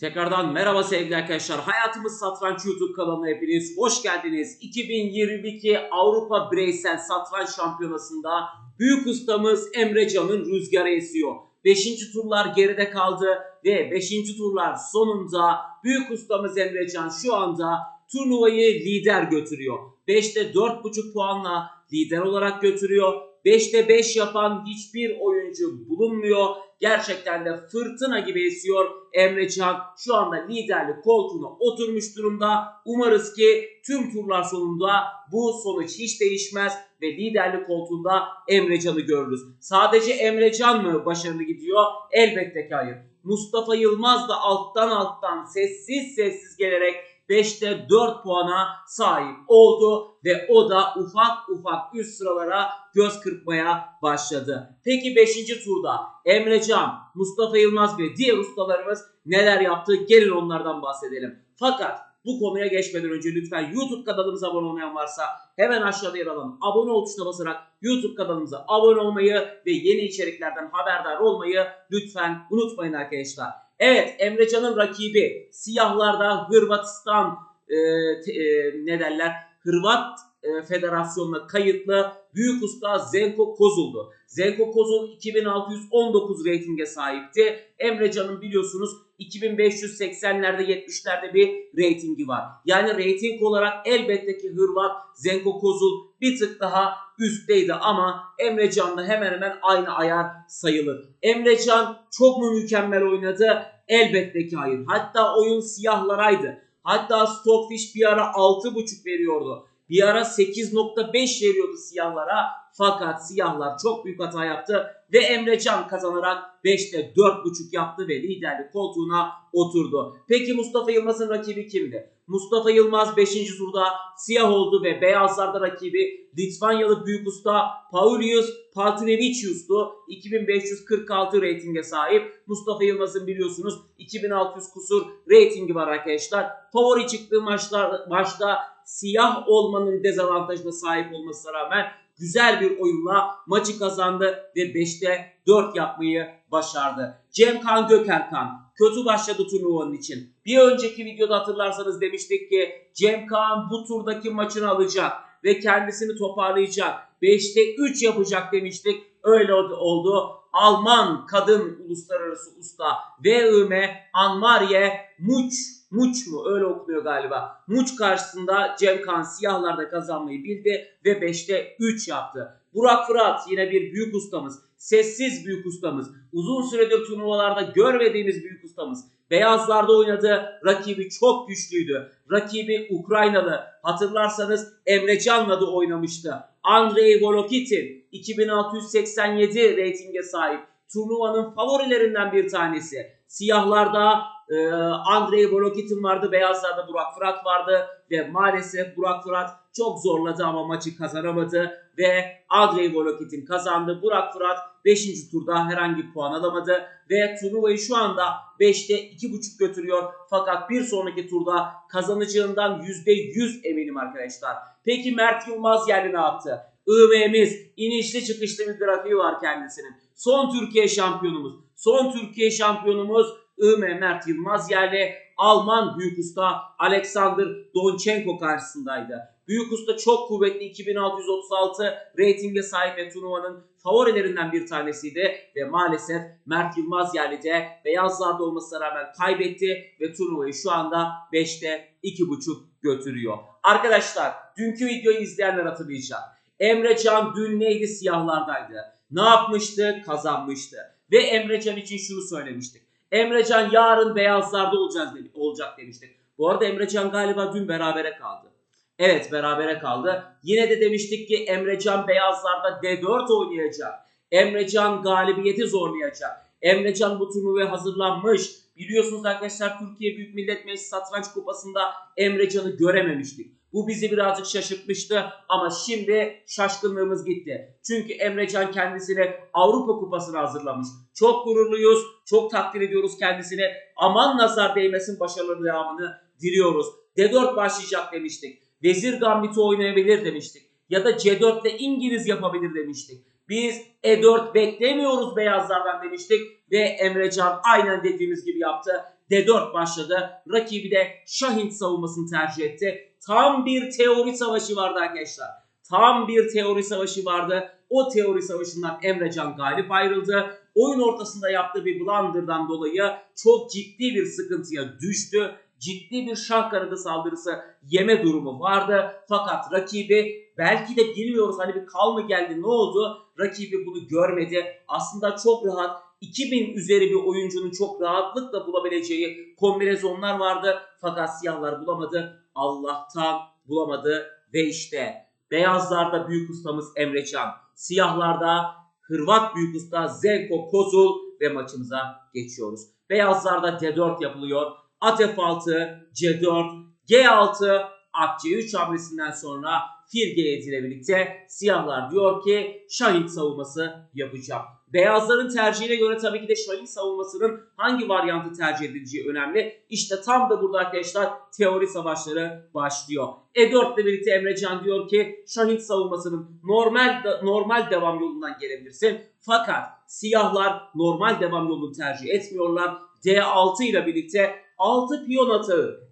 Tekrardan merhaba sevgili arkadaşlar. Hayatımız Satranç YouTube kanalına hepiniz hoş geldiniz. 2022 Avrupa Bireysel Satranç Şampiyonası'nda büyük ustamız Emre Can'ın rüzgarı esiyor. 5. turlar geride kaldı ve 5. turlar sonunda büyük ustamız Emre Can şu anda turnuvayı lider götürüyor. 5'te 4.5 puanla lider olarak götürüyor. 5'te 5 yapan hiçbir oyuncu bulunmuyor. Gerçekten de fırtına gibi esiyor Emre Can. Şu anda liderlik koltuğuna oturmuş durumda. Umarız ki tüm turlar sonunda bu sonuç hiç değişmez ve liderlik koltuğunda Emre Can'ı görürüz. Sadece Emre Can mı başarılı gidiyor? Elbette ki hayır. Mustafa Yılmaz da alttan alttan sessiz sessiz gelerek 5'te 4 puana sahip oldu ve o da ufak ufak üst sıralara göz kırpmaya başladı. Peki 5. turda Emrecan, Mustafa Yılmaz ve diğer ustalarımız neler yaptı? Gelin onlardan bahsedelim. Fakat bu konuya geçmeden önce lütfen YouTube kanalımıza abone olmayan varsa hemen aşağıda yer alan abone ol tuşuna basarak YouTube kanalımıza abone olmayı ve yeni içeriklerden haberdar olmayı lütfen unutmayın arkadaşlar. Evet Emrecan'ın rakibi. Siyahlarda Hırvatistan e, te- e, ne derler? Hırvat e, Federasyonu'na kayıtlı büyük usta Zenko Kozul'du. Zenko Kozul 2619 reytinge sahipti. Emrecan'ın biliyorsunuz 2580'lerde 70'lerde bir reytingi var. Yani reyting olarak elbette ki Hırvat Zenko Kozul bir tık daha üstteydi ama Emrecan da hemen hemen aynı ayar sayılır. Emrecan çok mu mükemmel oynadı? Elbette ki hayır. Hatta oyun siyahlaraydı. Hatta Stockfish bir ara 6.5 veriyordu. Bir ara 8.5 veriyordu siyahlara. Fakat siyahlar çok büyük hata yaptı ve Emrecan kazanarak 5'te 4.5 yaptı ve liderlik koltuğuna oturdu. Peki Mustafa Yılmaz'ın rakibi kimdi? Mustafa Yılmaz 5. turda siyah oldu ve beyazlarda rakibi Litvanyalı büyük usta Paulius Paltrinevicius'tu. 2546 reytinge sahip. Mustafa Yılmaz'ın biliyorsunuz 2600 kusur reytingi var arkadaşlar. Favori çıktığı maçlar, maçta siyah olmanın dezavantajına sahip olmasına rağmen güzel bir oyunla maçı kazandı ve 5'te 4 yapmayı başardı. Cemkan Gökerkan kötü başladı turnuvanın için. Bir önceki videoda hatırlarsanız demiştik ki Cemkan bu turdaki maçını alacak ve kendisini toparlayacak. 5'te 3 yapacak demiştik. Öyle oldu. Alman kadın uluslararası usta VIM Anmarye Muç Muç mu öyle okunuyor galiba. Muç karşısında Cemkan siyahlarda kazanmayı bildi ve 5'te 3 yaptı. Burak Fırat yine bir büyük ustamız. Sessiz büyük ustamız. Uzun süredir turnuvalarda görmediğimiz büyük ustamız. Beyazlarda oynadı. Rakibi çok güçlüydü. Rakibi Ukraynalı. Hatırlarsanız Emre Can'la da oynamıştı. Andrei Volokitin 2687 reytinge sahip. Turnuvanın favorilerinden bir tanesi. Siyahlarda e, Andrei Volokitin vardı. Beyazlarda Burak Fırat vardı. Ve maalesef Burak Fırat çok zorladı ama maçı kazanamadı. Ve Andrei Volokitin kazandı. Burak Fırat 5. turda herhangi puan alamadı. Ve turnuvayı şu anda 5'te 2.5 götürüyor. Fakat bir sonraki turda kazanacağından %100 eminim arkadaşlar. Peki Mert Yılmaz yerli ne yaptı? IM'miz inişli çıkışlı bir grafiği var kendisinin. Son Türkiye şampiyonumuz. Son Türkiye şampiyonumuz IM Mert Yılmaz yerli Alman büyük usta Alexander Donchenko karşısındaydı. Büyük usta çok kuvvetli 2636 reytinge sahip ve turnuvanın favorilerinden bir tanesiydi ve maalesef Mert Yılmaz yerli de beyazlarda olmasına rağmen kaybetti ve turnuvayı şu anda 5'te 2.5 götürüyor. Arkadaşlar dünkü videoyu izleyenler hatırlayacak. Emre Can dün neydi siyahlardaydı. Ne yapmıştı? Kazanmıştı. Ve Emre Can için şunu söylemiştik. Emrecan yarın beyazlarda olacağız dedi, olacak demiştik. Bu arada Emrecan galiba dün berabere kaldı. Evet berabere kaldı. Yine de demiştik ki Emrecan beyazlarda D4 oynayacak. Emrecan galibiyeti zorlayacak. Emrecan bu turnuvaya hazırlanmış. Biliyorsunuz arkadaşlar Türkiye Büyük Millet Meclisi Satranç Kupası'nda Emrecan'ı görememiştik. Bu bizi birazcık şaşırtmıştı ama şimdi şaşkınlığımız gitti. Çünkü Emrecan kendisini Avrupa Kupası'na hazırlamış. Çok gururluyuz, çok takdir ediyoruz kendisini. Aman nazar değmesin başarılı devamını diliyoruz. D4 başlayacak demiştik. Vezir Gambit'i oynayabilir demiştik. Ya da C4'te İngiliz yapabilir demiştik. Biz E4 beklemiyoruz beyazlardan demiştik ve Emrecan aynen dediğimiz gibi yaptı. D4 başladı. Rakibi de Şahint savunmasını tercih etti. Tam bir teori savaşı vardı arkadaşlar. Tam bir teori savaşı vardı. O teori savaşından Emrecan galip ayrıldı. Oyun ortasında yaptığı bir blunder'dan dolayı çok ciddi bir sıkıntıya düştü. Ciddi bir şah kanadı saldırısı yeme durumu vardı. Fakat rakibi belki de bilmiyoruz hani bir kal mı geldi ne oldu? Rakibi bunu görmedi. Aslında çok rahat 2000 üzeri bir oyuncunun çok rahatlıkla bulabileceği kombinezonlar vardı. Fakat siyahlar bulamadı. Allah'tan bulamadı ve işte beyazlarda büyük ustamız Emrecan, siyahlarda Hırvat büyük usta Zelko Kozul ve maçımıza geçiyoruz. Beyazlarda D4 yapılıyor. At F6, C4, G6, At C3 hamlesinden sonra fil G7 ile birlikte siyahlar diyor ki Şahin savunması yapacağım. Beyazların tercihine göre tabii ki de Şahin savunmasının hangi varyantı tercih edileceği önemli. İşte tam da burada arkadaşlar teori savaşları başlıyor. E4 ile birlikte Emrecan diyor ki Şahin savunmasının normal normal devam yolundan gelebilirsin. Fakat siyahlar normal devam yolunu tercih etmiyorlar. D6 ile birlikte 6 piyon atağı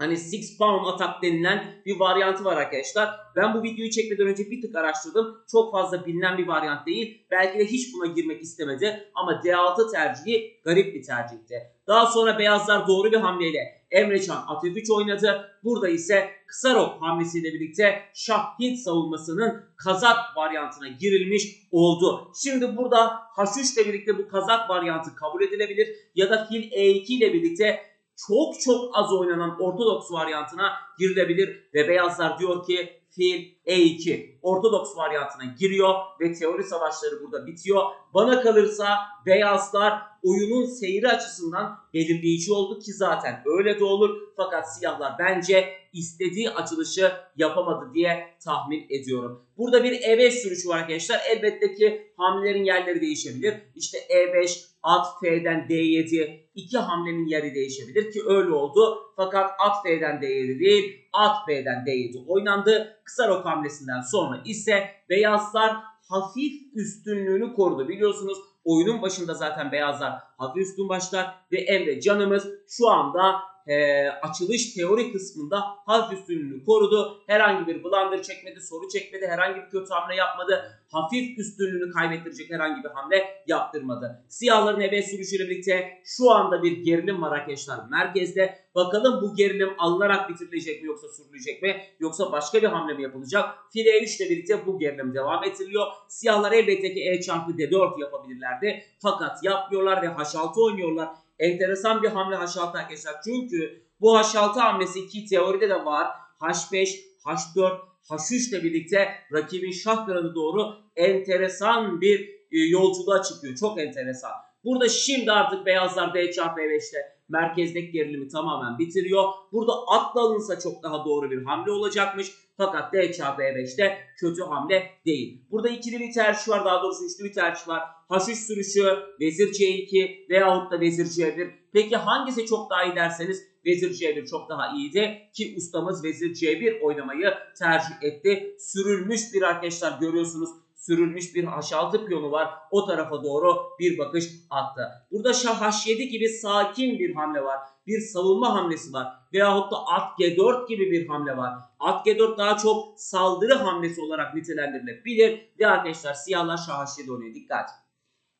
Hani 6 pound atak denilen bir varyantı var arkadaşlar. Ben bu videoyu çekmeden önce bir tık araştırdım. Çok fazla bilinen bir varyant değil. Belki de hiç buna girmek istemedi. Ama D6 tercihi garip bir tercihti. Daha sonra beyazlar doğru bir hamleyle Emrecan at F3 oynadı. Burada ise Kısarok hamlesiyle birlikte Şah Hint savunmasının Kazak varyantına girilmiş oldu. Şimdi burada H3 ile birlikte bu Kazak varyantı kabul edilebilir. Ya da fil E2 ile birlikte çok çok az oynanan ortodoks varyantına girilebilir ve beyazlar diyor ki fil E2 ortodoks varyantına giriyor ve teori savaşları burada bitiyor. Bana kalırsa beyazlar oyunun seyri açısından belirleyici oldu ki zaten öyle de olur. Fakat siyahlar bence istediği açılışı yapamadı diye tahmin ediyorum. Burada bir E5 sürüşü var arkadaşlar. Elbette ki hamlelerin yerleri değişebilir. İşte E5, at F'den D7 iki hamlenin yeri değişebilir ki öyle oldu. Fakat at F'den D7 değil at F'den D7 oynandı. Kısa rok hamlesinden sonra ise beyazlar hafif üstünlüğünü korudu. Biliyorsunuz oyunun başında zaten beyazlar hafif üstün başlar ve Emre canımız şu anda e, açılış teori kısmında hafif üstünlüğünü korudu. Herhangi bir blunder çekmedi, soru çekmedi, herhangi bir kötü hamle yapmadı. Hafif üstünlüğünü kaybettirecek herhangi bir hamle yaptırmadı. Siyahların eve sürüşüyle birlikte şu anda bir gerilim var arkadaşlar merkezde. Bakalım bu gerilim alınarak bitirilecek mi yoksa sürülecek mi yoksa başka bir hamle mi yapılacak? File E3 ile birlikte bu gerilim devam ettiriliyor. Siyahlar elbette ki E çarpı D4 yapabilirlerdi. Fakat yapmıyorlar ve H6 oynuyorlar enteresan bir hamle H6 arkadaşlar. Çünkü bu H6 hamlesi ki teoride de var. H5, H4, H3 ile birlikte rakibin şah kanadı doğru enteresan bir e, yolculuğa çıkıyor. Çok enteresan. Burada şimdi artık beyazlar D çarpı E5'te merkezdeki gerilimi tamamen bitiriyor. Burada atla alınsa çok daha doğru bir hamle olacakmış. Fakat D çarpı E5'te kötü hamle değil. Burada ikili bir tercih var. Daha doğrusu üçlü bir tercih var. H3 sürüşü, vezir C2 veyahut da vezir C1. Peki hangisi çok daha iyi derseniz vezir C1 çok daha iyiydi. Ki ustamız vezir C1 oynamayı tercih etti. Sürülmüş bir arkadaşlar görüyorsunuz sürülmüş bir H6 piyonu var. O tarafa doğru bir bakış attı. Burada Şah H7 gibi sakin bir hamle var. Bir savunma hamlesi var. Veyahut da at G4 gibi bir hamle var. At G4 daha çok saldırı hamlesi olarak nitelendirilebilir. Ve arkadaşlar siyahlar Şah H7 oynuyor. Dikkat.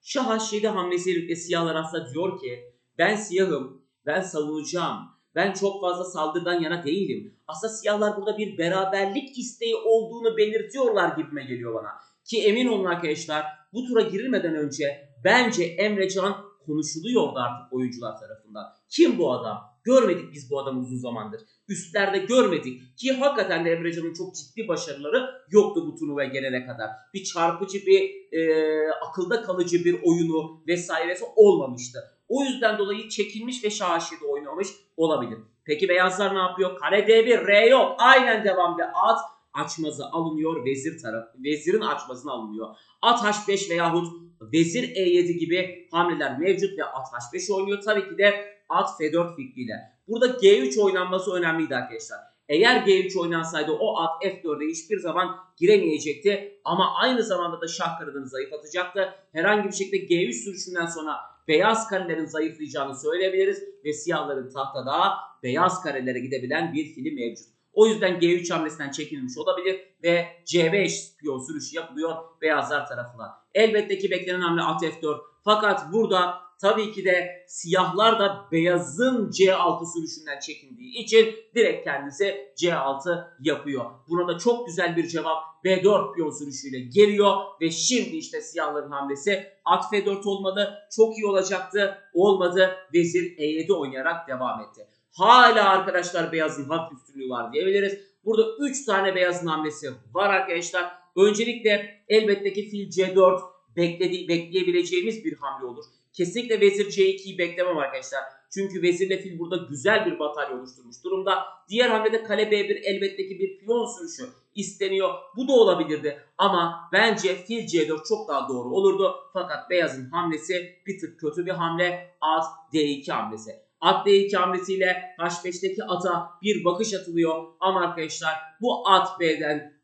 Şah H7 hamlesiyle birlikte siyahlar aslında diyor ki ben siyahım. Ben savunacağım. Ben çok fazla saldırıdan yana değilim. Aslında siyahlar burada bir beraberlik isteği olduğunu belirtiyorlar gibime geliyor bana. Ki emin olun arkadaşlar bu tura girilmeden önce bence Emrecan konuşuluyordu artık oyuncular tarafından. Kim bu adam? Görmedik biz bu adamı uzun zamandır. Üstlerde görmedik ki hakikaten de Emrecan'ın çok ciddi başarıları yoktu bu turnuvaya gelene kadar. Bir çarpıcı bir e, akılda kalıcı bir oyunu vesairesi olmamıştı. O yüzden dolayı çekilmiş ve şaşırdı oynamış olabilir. Peki beyazlar ne yapıyor? Kare D1, R yok. Aynen devam ve at açmazı alınıyor vezir taraf vezirin açmazına alınıyor. At H5 veyahut vezir E7 gibi hamleler mevcut ve at H5 oynuyor. Tabii ki de at F4 fikriyle. Burada G3 oynanması önemliydi arkadaşlar. Eğer G3 oynansaydı o at F4'e hiçbir zaman giremeyecekti. Ama aynı zamanda da şah kanadını zayıflatacaktı. Herhangi bir şekilde G3 sürüşünden sonra beyaz karelerin zayıflayacağını söyleyebiliriz ve siyahların tahtada beyaz karelere gidebilen bir fili mevcut. O yüzden G3 hamlesinden çekilmiş olabilir ve C5 piyon sürüşü yapılıyor beyazlar tarafına. Elbette ki beklenen hamle at F4 fakat burada tabii ki de siyahlar da beyazın C6 sürüşünden çekindiği için direkt kendisi C6 yapıyor. Buna da çok güzel bir cevap B4 piyon sürüşüyle geliyor ve şimdi işte siyahların hamlesi at F4 olmadı. Çok iyi olacaktı. Olmadı. Vezir E7 oynayarak devam etti. Hala arkadaşlar beyazın hafif üstünlüğü var diyebiliriz. Burada 3 tane beyazın hamlesi var arkadaşlar. Öncelikle elbette ki fil C4 bekledi, bekleyebileceğimiz bir hamle olur. Kesinlikle vezir C2'yi beklemem arkadaşlar. Çünkü vezirle fil burada güzel bir batarya oluşturmuş durumda. Diğer hamlede kale B1 elbette ki bir piyon sürüşü isteniyor. Bu da olabilirdi. Ama bence fil C4 çok daha doğru olurdu. Fakat beyazın hamlesi bir tık kötü bir hamle. At D2 hamlesi. At D2 hamlesiyle H5'teki ata bir bakış atılıyor. Ama arkadaşlar bu at B'den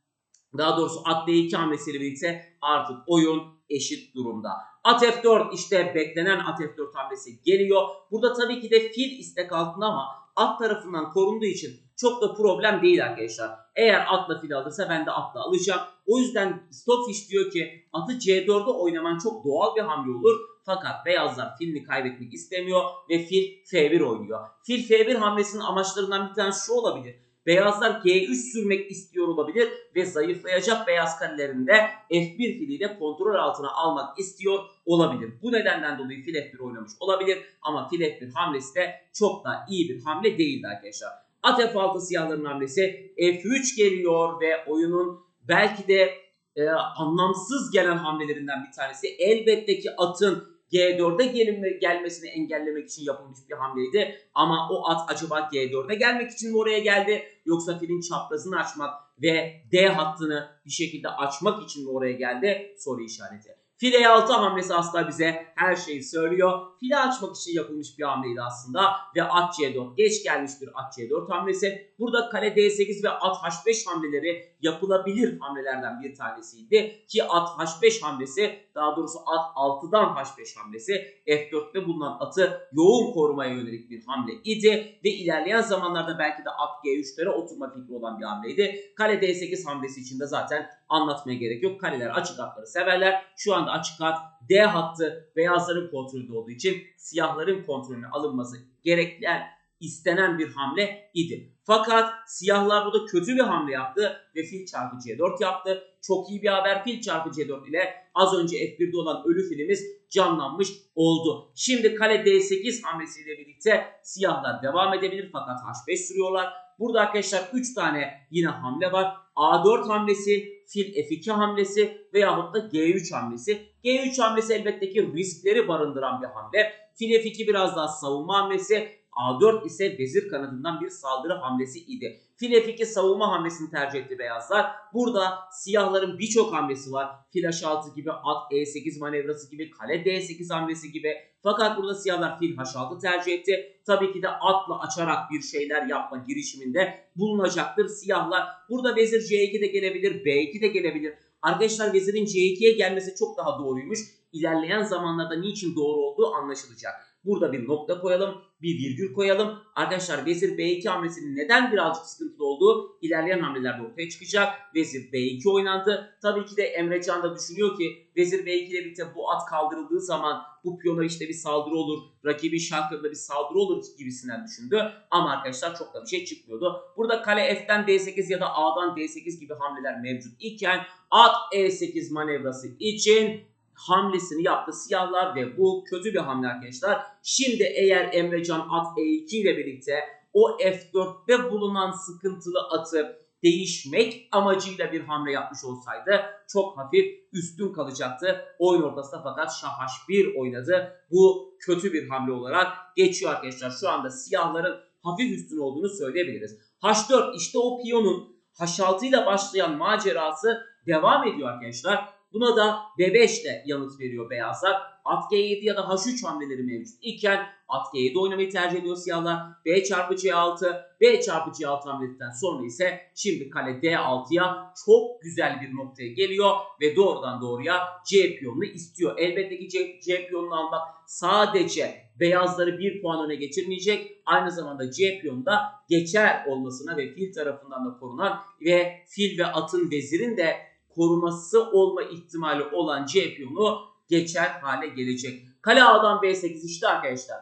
daha doğrusu at D2 hamlesiyle birlikte artık oyun eşit durumda. At F4 işte beklenen at F4 hamlesi geliyor. Burada tabii ki de fil istek altında ama at tarafından korunduğu için çok da problem değil arkadaşlar. Eğer atla fil alırsa ben de atla alacağım. O yüzden Stockfish diyor ki atı C4'e oynaman çok doğal bir hamle olur. Fakat beyazlar filini kaybetmek istemiyor ve fil F1 oynuyor. Fil F1 hamlesinin amaçlarından bir tanesi şu olabilir. Beyazlar G3 sürmek istiyor olabilir ve zayıflayacak beyaz karelerinde F1 filiyle kontrol altına almak istiyor olabilir. Bu nedenden dolayı fil F1 oynamış olabilir ama fil F1 hamlesi de çok da iyi bir hamle değildi arkadaşlar. At F6 siyahların hamlesi F3 geliyor ve oyunun belki de e, anlamsız gelen hamlelerinden bir tanesi. Elbette ki atın G4'e gelinme, gelmesini engellemek için yapılmış bir hamleydi. Ama o at acaba G4'e gelmek için mi oraya geldi? Yoksa filin çaprazını açmak ve D hattını bir şekilde açmak için mi oraya geldi? Soru işareti. Fil E6 hamlesi aslında bize her şeyi söylüyor. Fili açmak için yapılmış bir hamleydi aslında. Ve at C4 geç gelmiş bir at C4 hamlesi. Burada kale D8 ve at H5 hamleleri yapılabilir hamlelerden bir tanesiydi. Ki at H5 hamlesi daha doğrusu at 6'dan H5 hamlesi F4'te bulunan atı yoğun korumaya yönelik bir hamle idi. Ve ilerleyen zamanlarda belki de at G3'lere oturma fikri olan bir hamleydi. Kale D8 hamlesi için de zaten anlatmaya gerek yok. Kaleler açık hatları severler. Şu anda açık hat D hattı beyazların kontrolünde olduğu için siyahların kontrolüne alınması gereklen istenen bir hamle idi. Fakat siyahlar burada kötü bir hamle yaptı ve fil çarpı C4 yaptı. Çok iyi bir haber fil çarpı C4 ile az önce F1'de olan ölü filimiz canlanmış oldu. Şimdi kale D8 hamlesiyle birlikte siyahlar devam edebilir fakat H5 sürüyorlar. Burada arkadaşlar 3 tane yine hamle var. A4 hamlesi, fil F2 hamlesi veyahut da G3 hamlesi. G3 hamlesi elbette ki riskleri barındıran bir hamle. Fil F2 biraz daha savunma hamlesi. A4 ise vezir kanadından bir saldırı hamlesi idi. Fil F2 savunma hamlesini tercih etti beyazlar. Burada siyahların birçok hamlesi var. Fil H6 gibi, at E8 manevrası gibi, kale D8 hamlesi gibi. Fakat burada siyahlar fil H6 tercih etti. Tabii ki de atla açarak bir şeyler yapma girişiminde bulunacaktır siyahlar. Burada vezir C2 de gelebilir, B2 de gelebilir. Arkadaşlar vezirin C2'ye gelmesi çok daha doğruymuş. İlerleyen zamanlarda niçin doğru olduğu anlaşılacak. Burada bir nokta koyalım, bir virgül koyalım. Arkadaşlar vezir B2 hamlesinin neden birazcık sıkıntılı olduğu ilerleyen hamlelerde ortaya çıkacak. Vezir B2 oynandı. Tabii ki de Emre Can da düşünüyor ki vezir B2 ile birlikte bu at kaldırıldığı zaman bu piyona işte bir saldırı olur. Rakibin şarkında bir saldırı olur gibisinden düşündü. Ama arkadaşlar çok da bir şey çıkmıyordu. Burada kale F'den D8 ya da A'dan D8 gibi hamleler mevcut iken at E8 manevrası için hamlesini yaptı siyahlar ve bu kötü bir hamle arkadaşlar. Şimdi eğer Emrecan at E2 ile birlikte o F4'te bulunan sıkıntılı atı değişmek amacıyla bir hamle yapmış olsaydı çok hafif üstün kalacaktı. Oyun ortasında fakat Şah H1 oynadı. Bu kötü bir hamle olarak geçiyor arkadaşlar. Şu anda siyahların hafif üstün olduğunu söyleyebiliriz. H4 işte o piyonun H6 ile başlayan macerası devam ediyor arkadaşlar. Buna da B5 ile yanıt veriyor beyazlar. At G7 ya da H3 hamleleri mevcut iken at G7 oynamayı tercih ediyor siyahlar. B çarpı C6, B çarpı C6 hamlesinden sonra ise şimdi kale D6'ya çok güzel bir noktaya geliyor ve doğrudan doğruya C piyonunu istiyor. Elbette ki C, C piyonunu almak sadece beyazları bir puan öne geçirmeyecek. Aynı zamanda C piyonu da geçer olmasına ve fil tarafından da korunan ve fil ve atın vezirin de koruması olma ihtimali olan C piyonu geçer hale gelecek. Kale A'dan B8 işte arkadaşlar.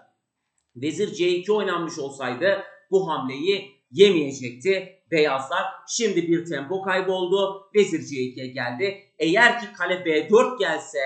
Vezir C2 oynanmış olsaydı bu hamleyi yemeyecekti beyazlar. Şimdi bir tempo kayboldu. Vezir C2'ye geldi. Eğer ki kale B4 gelse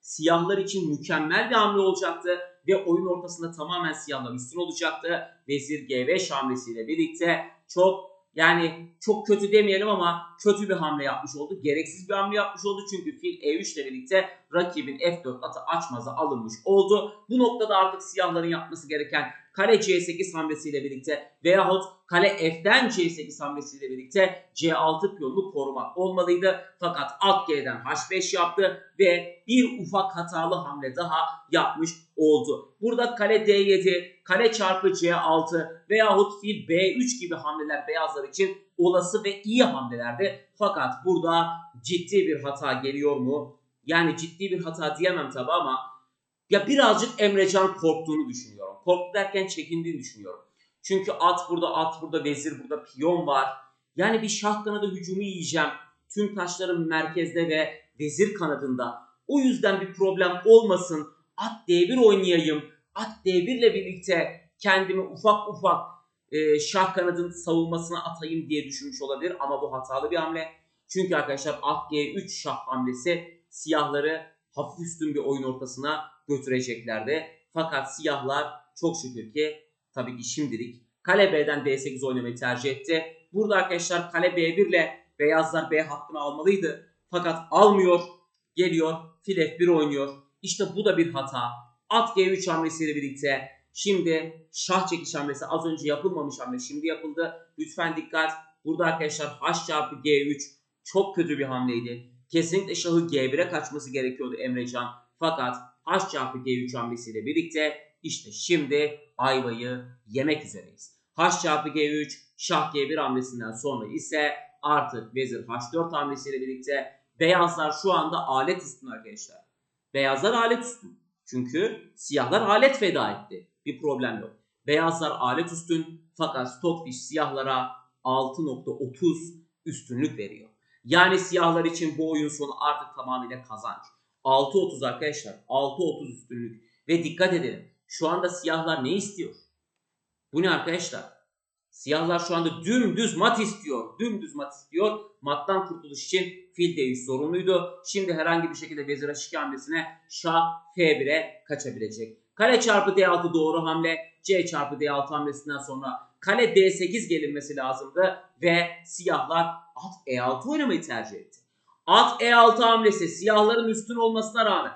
siyahlar için mükemmel bir hamle olacaktı ve oyun ortasında tamamen siyahlar üstün olacaktı. Vezir G5 hamlesiyle birlikte çok yani çok kötü demeyelim ama kötü bir hamle yapmış oldu. Gereksiz bir hamle yapmış oldu. Çünkü fil E3 ile birlikte rakibin F4 atı açmaza alınmış oldu. Bu noktada artık siyahların yapması gereken kale C8 hamlesiyle birlikte veyahut kale F'den C8 hamlesiyle birlikte C6 piyonunu korumak olmalıydı. Fakat at G'den H5 yaptı ve bir ufak hatalı hamle daha yapmış oldu. Burada kale D7, kale çarpı C6 veyahut fil B3 gibi hamleler beyazlar için olası ve iyi hamlelerdi. Fakat burada ciddi bir hata geliyor mu? Yani ciddi bir hata diyemem tabi ama ya birazcık Emrecan korktuğunu düşünüyorum. Korktu derken çekindiğini düşünüyorum. Çünkü at burada, at burada, vezir burada, piyon var. Yani bir şah kanadı hücumu yiyeceğim. Tüm taşlarım merkezde ve vezir kanadında. O yüzden bir problem olmasın. At D1 oynayayım. At D1 ile birlikte kendimi ufak ufak e, şah kanadın savunmasına atayım diye düşünmüş olabilir. Ama bu hatalı bir hamle. Çünkü arkadaşlar at G3 şah hamlesi siyahları hafif üstün bir oyun ortasına götüreceklerdi. Fakat siyahlar çok şükür ki tabii ki şimdilik kale B'den D8 oynamayı tercih etti. Burada arkadaşlar kale B1 ile beyazlar B hattını almalıydı. Fakat almıyor. Geliyor. Fil F1 oynuyor. İşte bu da bir hata. At G3 hamlesiyle birlikte şimdi şah çekiş hamlesi az önce yapılmamış hamle şimdi yapıldı. Lütfen dikkat. Burada arkadaşlar H çarpı G3 çok kötü bir hamleydi. Kesinlikle şahı G1'e kaçması gerekiyordu Emrecan. Fakat H çarpı G3 hamlesiyle birlikte işte şimdi ayvayı yemek üzereyiz. H çarpı G3 şah G1 hamlesinden sonra ise artık vezir H4 hamlesiyle birlikte beyazlar şu anda alet üstün arkadaşlar. Beyazlar alet üstün. Çünkü siyahlar alet feda etti. Bir problem yok. Beyazlar alet üstün fakat Stockfish siyahlara 6.30 üstünlük veriyor. Yani siyahlar için bu oyun sonu artık tamamıyla kazanç. 6.30 arkadaşlar. 6.30 üstünlük. Ve dikkat edelim. Şu anda siyahlar ne istiyor? Bu ne arkadaşlar? Siyahlar şu anda dümdüz mat istiyor. Dümdüz mat istiyor. Mattan kurtuluş için fil D3 zorunluydu. Şimdi herhangi bir şekilde vezir H2 hamlesine şah F1'e kaçabilecek. Kale çarpı D6 doğru hamle. C çarpı D6 hamlesinden sonra kale D8 gelinmesi lazımdı. Ve siyahlar at E6 oynamayı tercih etti. At E6 hamlesi siyahların üstün olmasına rağmen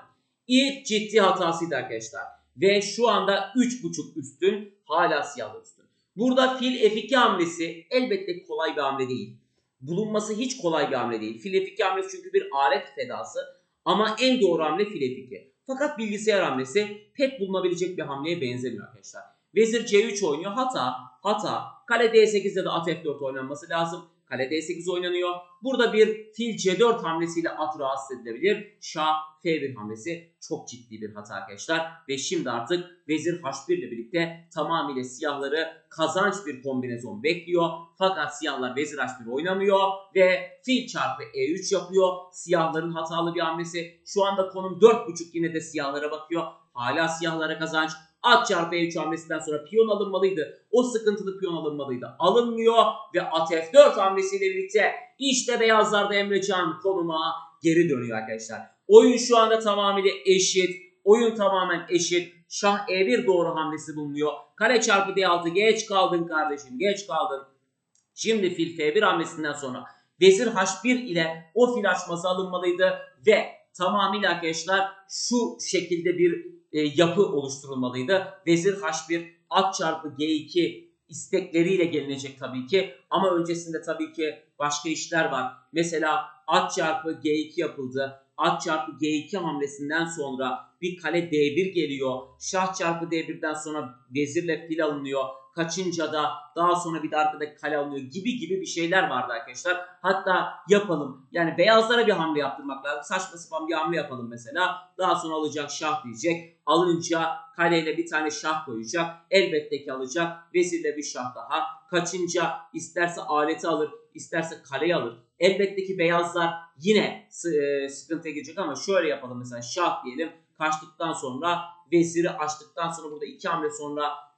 ilk ciddi hatasıydı arkadaşlar. Ve şu anda 3.5 üstün hala siyahlar üstün. Burada fil F2 hamlesi elbette kolay bir hamle değil. Bulunması hiç kolay bir hamle değil. Fil F2 hamlesi çünkü bir alet fedası. Ama en doğru hamle fil F2. Fakat bilgisayar hamlesi pek bulunabilecek bir hamleye benzemiyor arkadaşlar. Vezir C3 oynuyor. Hata, hata. Kale D8'de de at F4 oynanması lazım. Kale D8 oynanıyor. Burada bir fil C4 hamlesiyle at rahatsız edilebilir. Şah F1 hamlesi çok ciddi bir hata arkadaşlar. Ve şimdi artık vezir H1 ile birlikte tamamıyla siyahları kazanç bir kombinezon bekliyor. Fakat siyahlar vezir H1 oynamıyor ve fil çarpı E3 yapıyor. Siyahların hatalı bir hamlesi. Şu anda konum 4.5 yine de siyahlara bakıyor. Hala siyahlara kazanç. At çarpı E3 hamlesinden sonra piyon alınmalıydı. O sıkıntılı piyon alınmalıydı. Alınmıyor ve at F4 hamlesiyle birlikte işte beyazlarda Emrecan konuma geri dönüyor arkadaşlar. Oyun şu anda tamamıyla eşit. Oyun tamamen eşit. Şah E1 doğru hamlesi bulunuyor. Kale çarpı D6 geç kaldın kardeşim geç kaldın. Şimdi fil F1 hamlesinden sonra vezir H1 ile o fil açması alınmalıydı ve tamamıyla arkadaşlar şu şekilde bir e, yapı oluşturulmalıydı. Vezir H1 at çarpı G2 istekleriyle gelinecek tabii ki ama öncesinde tabii ki başka işler var. Mesela at çarpı G2 yapıldı. at çarpı G2 hamlesinden sonra bir kale D1 geliyor. Şah çarpı D1'den sonra vezirle fil alınıyor. Kaçınca da daha sonra bir de arkada kale alınıyor gibi gibi bir şeyler vardı arkadaşlar. Hatta yapalım. Yani beyazlara bir hamle yaptırmak lazım. Saçma sapan bir hamle yapalım mesela. Daha sonra alacak şah diyecek. Alınca kaleyle bir tane şah koyacak. Elbette ki alacak. Vezirle bir şah daha. Kaçınca isterse aleti alır, isterse kaleyi alır. Elbette ki beyazlar yine e, sıkıntıya girecek ama şöyle yapalım mesela şah diyelim. Kaçtıktan sonra veziri açtıktan sonra burada iki hamle sonra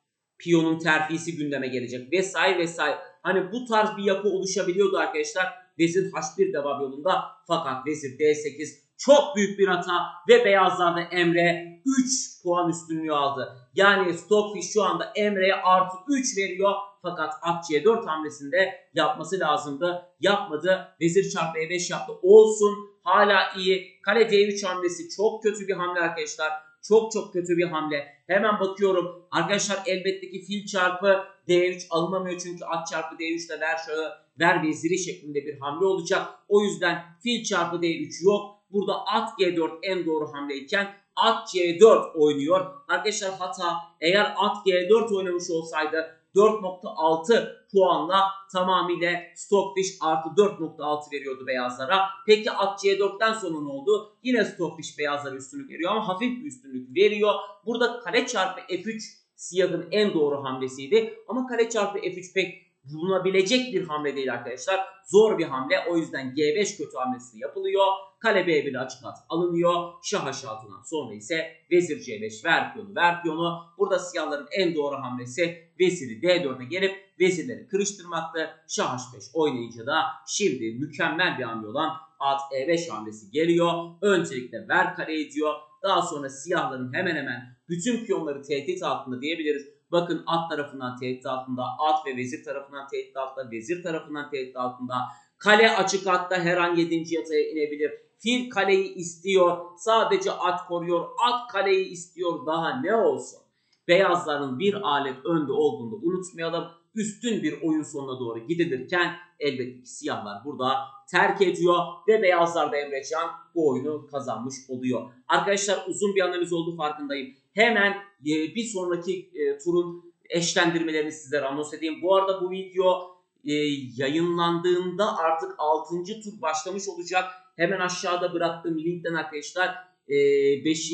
piyonun terfisi gündeme gelecek vesaire vesaire. Hani bu tarz bir yapı oluşabiliyordu arkadaşlar. Vezir H1 devam yolunda fakat vezir D8 çok büyük bir hata ve beyazlarda Emre 3 puan üstünlüğü aldı. Yani Stockfish şu anda Emre'ye artı 3 veriyor fakat at C4 hamlesinde yapması lazımdı. Yapmadı. Vezir çarpı E5 yaptı. Olsun. Hala iyi. Kale D3 hamlesi çok kötü bir hamle arkadaşlar. Çok çok kötü bir hamle. Hemen bakıyorum. Arkadaşlar elbette ki fil çarpı D3 alınamıyor çünkü at çarpı D3 ile ver şahı ver veziri şeklinde bir hamle olacak. O yüzden fil çarpı D3 yok. Burada at G4 en doğru hamleyken at C4 oynuyor. Arkadaşlar hata eğer at G4 oynamış olsaydı 4.6 puanla tamamıyla Stockfish artı 4.6 veriyordu beyazlara. Peki at C4'ten sonra ne oldu? Yine Stockfish beyazlara üstünlük veriyor ama hafif bir üstünlük veriyor. Burada kare çarpı F3 siyahın en doğru hamlesiydi. Ama kare çarpı F3 pek bulunabilecek bir hamle değil arkadaşlar. Zor bir hamle. O yüzden G5 kötü hamlesi yapılıyor. Kale B1 açık at alınıyor. Şah H6'dan sonra ise vezir C5 ver piyonu ver piyonu. Burada siyahların en doğru hamlesi veziri D4'e gelip vezirleri kırıştırmaktı. Şah H5 oynayınca da şimdi mükemmel bir hamle olan at E5 hamlesi geliyor. Öncelikle ver kare ediyor. Daha sonra siyahların hemen hemen bütün piyonları tehdit altında diyebiliriz. Bakın at tarafından tehdit altında, at ve vezir tarafından tehdit altında, vezir tarafından tehdit altında. Kale açık atta her an 7. yataya inebilir. Fil kaleyi istiyor. Sadece at koruyor. At kaleyi istiyor. Daha ne olsun? Beyazların bir alet önde olduğunu unutmayalım. Üstün bir oyun sonuna doğru gidilirken elbette ki siyahlar burada terk ediyor ve beyazlar da Emrecan bu oyunu kazanmış oluyor. Arkadaşlar uzun bir analiz oldu farkındayım. Hemen e, bir sonraki e, turun eşlendirmelerini sizlere anons edeyim. Bu arada bu video e, yayınlandığında artık 6. tur başlamış olacak. Hemen aşağıda bıraktığım linkten arkadaşlar 5.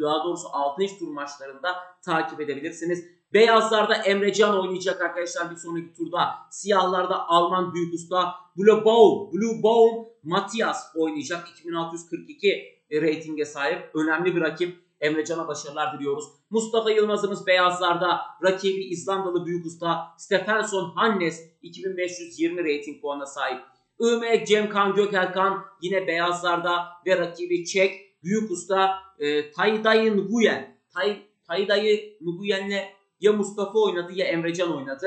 daha doğrusu 6. tur maçlarında takip edebilirsiniz. Beyazlarda Emrecan oynayacak arkadaşlar bir sonraki turda. Siyahlarda Alman büyük usta Blue Baum, Blue Baum Matias oynayacak. 2642 reytinge sahip. Önemli bir rakip. Emrecan'a başarılar diliyoruz. Mustafa Yılmaz'ımız beyazlarda. Rakibi İzlandalı büyük usta Stefenson Hannes 2520 reyting puanına sahip. Ömek Cemkan Gökelkan yine beyazlarda ve rakibi Çek büyük usta e, Taydayı Nguyen. Tay, Taydayı Nguyen'le ya Mustafa oynadı ya Emrecan oynadı.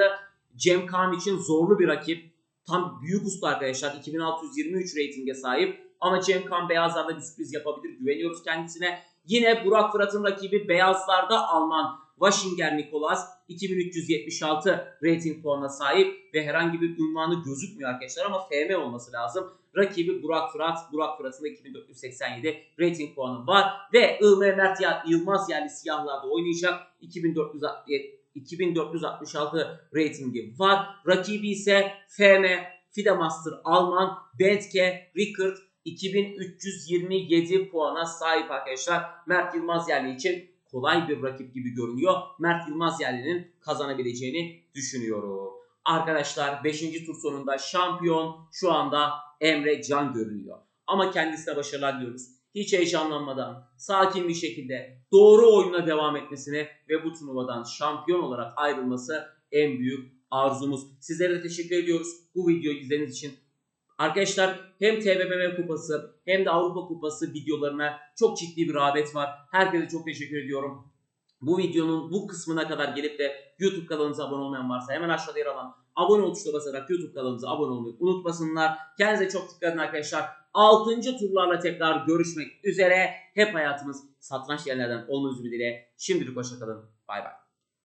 Cem Kaan için zorlu bir rakip. Tam büyük usta arkadaşlar. 2623 reytinge sahip. Ama Cem Kaan beyazlarda bir sürpriz yapabilir. Güveniyoruz kendisine. Yine Burak Fırat'ın rakibi beyazlarda Alman Washinger Nikolas 2376 rating puanına sahip ve herhangi bir ünvanı gözükmüyor arkadaşlar ama FM olması lazım. Rakibi Burak Fırat. Burak Fırat'ın da 2487 rating puanı var ve Ilme Mert Yılmaz yerli siyahlarda oynayacak. 2467 2466 ratingi var. Rakibi ise FM, Fidemaster Alman, Bentke, Rickert 2327 puana sahip arkadaşlar. Mert Yılmaz yerli için kolay bir rakip gibi görünüyor. Mert Yılmaz yerlinin kazanabileceğini düşünüyorum. Arkadaşlar 5. tur sonunda şampiyon şu anda Emre Can görünüyor. Ama kendisine başarılar diliyoruz. Hiç heyecanlanmadan, sakin bir şekilde doğru oyuna devam etmesini ve bu turnuvadan şampiyon olarak ayrılması en büyük arzumuz. Sizlere de teşekkür ediyoruz bu videoyu izlediğiniz için. Arkadaşlar hem TBMM kupası hem de Avrupa kupası videolarına çok ciddi bir rağbet var. Herkese çok teşekkür ediyorum. Bu videonun bu kısmına kadar gelip de YouTube kanalımıza abone olmayan varsa hemen aşağıda yer alan abone ol tuşuna basarak YouTube kanalımıza abone olmayı unutmasınlar. Kendinize çok dikkat edin arkadaşlar. 6. turlarla tekrar görüşmek üzere. Hep hayatımız satranç yerlerden olmanız ümidiyle. Şimdilik hoşçakalın. Bay bay.